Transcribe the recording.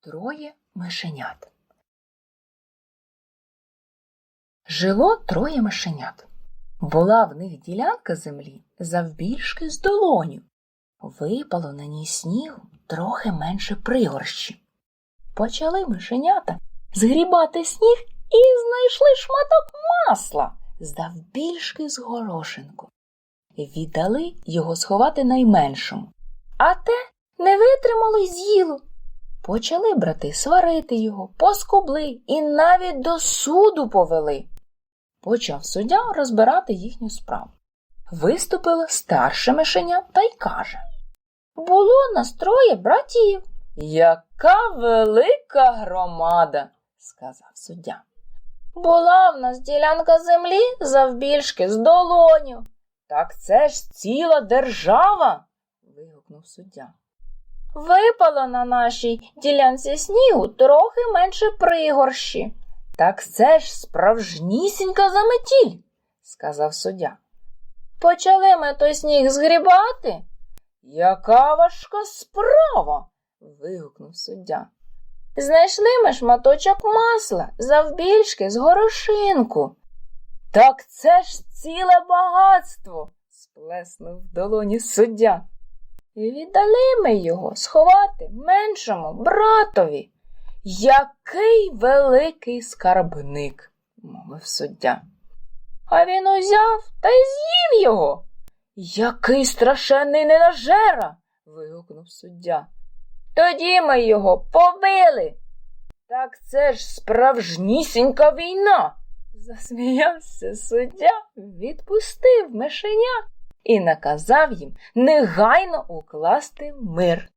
Троє мишенят. Жило троє мишенят. Була в них ділянка землі завбільшки з долоню. Випало на ній снігу трохи менше пригорщі. Почали мишенята згрібати сніг і знайшли шматок масла завбільшки з горошинку. Віддали його сховати найменшому, а те не витримало й з'їло. Почали брати сварити його, поскубли і навіть до суду повели. Почав суддя розбирати їхню справу. Виступило старше мишеня та й каже Було нас троє братів. Яка велика громада, сказав суддя. Була в нас ділянка землі завбільшки з долоню. Так це ж ціла держава. вигукнув суддя. Випало на нашій ділянці снігу трохи менше пригорщі. Так це ж справжнісінька заметіль, сказав суддя. Почали ми той сніг згрібати. Яка важка справа. вигукнув суддя. Знайшли ми шматочок масла завбільшки з горошинку. Так це ж ціле багатство, сплеснув в долоні суддя. І віддали ми його сховати меншому братові. Який великий скарбник, мовив суддя. А він узяв та й з'їв його. Який страшенний ненажера. вигукнув суддя. Тоді ми його побили. Так це ж справжнісінька війна. Засміявся суддя, відпустив мишеня і наказав їм негайно укласти мир.